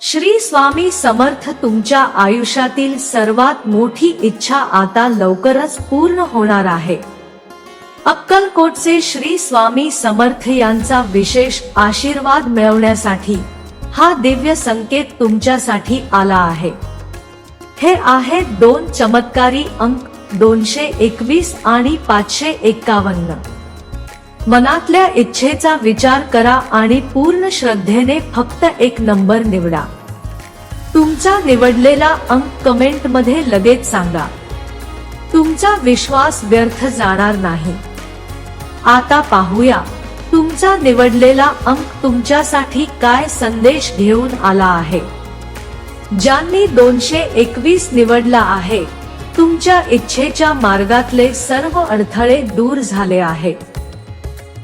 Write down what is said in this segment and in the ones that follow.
श्री स्वामी समर्थ तुमच्या आयुष्यातील सर्वात मोठी इच्छा आता लवकरच पूर्ण होणार आहे. अक्कलकोटचे श्री स्वामी समर्थ यांचा विशेष आशीर्वाद मिळवण्यासाठी हा दिव्य संकेत तुमच्यासाठी आला आहे. हे आहेत दोन चमत्कारी अंक दोनशे एकवीस आणि पाचशे एक्कावन्न मनातल्या इच्छेचा विचार करा आणि पूर्ण श्रद्धेने फक्त एक नंबर निवडा. तुमचा निवडलेला अंक कमेंटमध्ये लगेच सांगा. तुमचा विश्वास व्यर्थ जाणार नाही. आता पाहूया तुमचा निवडलेला अंक तुमच्यासाठी काय संदेश घेऊन आला आहे? ज्यांनी दोनशे एकवीस निवडला आहे तुमच्या इच्छेच्या मार्गातले सर्व अडथळे दूर झाले आहेत.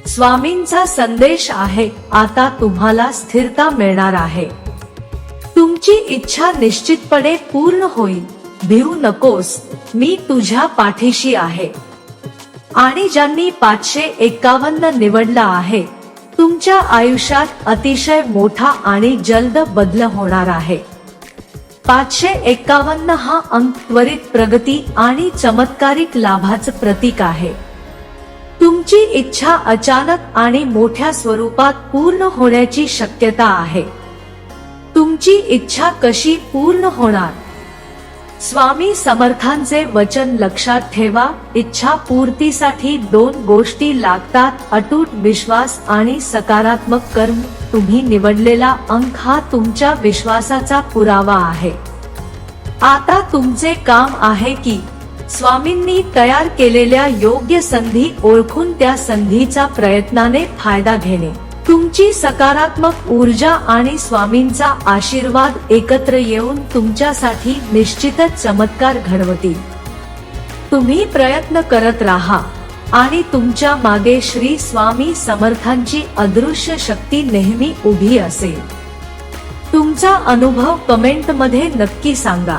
स्वामींचा संदेश आहे आता तुम्हाला स्थिरता मिळणार आहे. तुमची इच्छा निश्चितपणे पूर्ण होईल. भिवू नकोस मी तुझ्या पाठीशी आहे. आणि ज्यांनी पाचशे एकावन्न निवडला आहे तुमच्या आयुष्यात अतिशय मोठा आणि जलद बदल होणार आहे. पाचशे एकावन्न हा अंक त्वरित प्रगती आणि चमत्कारिक लाभाचं प्रतीक आहे. तुमची इच्छा अचानक आणि मोठ्या स्वरूपात पूर्ण होण्याची शक्यता आहे. तुमची इच्छा कशी पूर्ण होणार? स्वामी समर्थांचे वचन लक्षात ठेवा. इच्छा पूर्तीसाठी दोन गोष्टी लागतात अटूट विश्वास आणि सकारात्मक कर्म. तुम्ही निवडलेला अंक हा तुमच्या विश्वासाचा पुरावा आहे. आता तुमचे काम आहे की स्वामींनी तयार केलेल्या योग्य संधी ओळखून त्या संधीचा प्रयत्नाने फायदा घेणे. तुमची सकारात्मक ऊर्जा आणि स्वामींचा आशीर्वाद एकत्र येऊन तुमच्यासाठी निश्चितच चमत्कार घडवतील. तुम्ही प्रयत्न करत राहा आणि तुमच्या मागे श्री स्वामी समर्थांची अदृश्य शक्ती नेहमी उभी असेल. तुमचा अनुभव कमेंटमध्ये नक्की सांगा.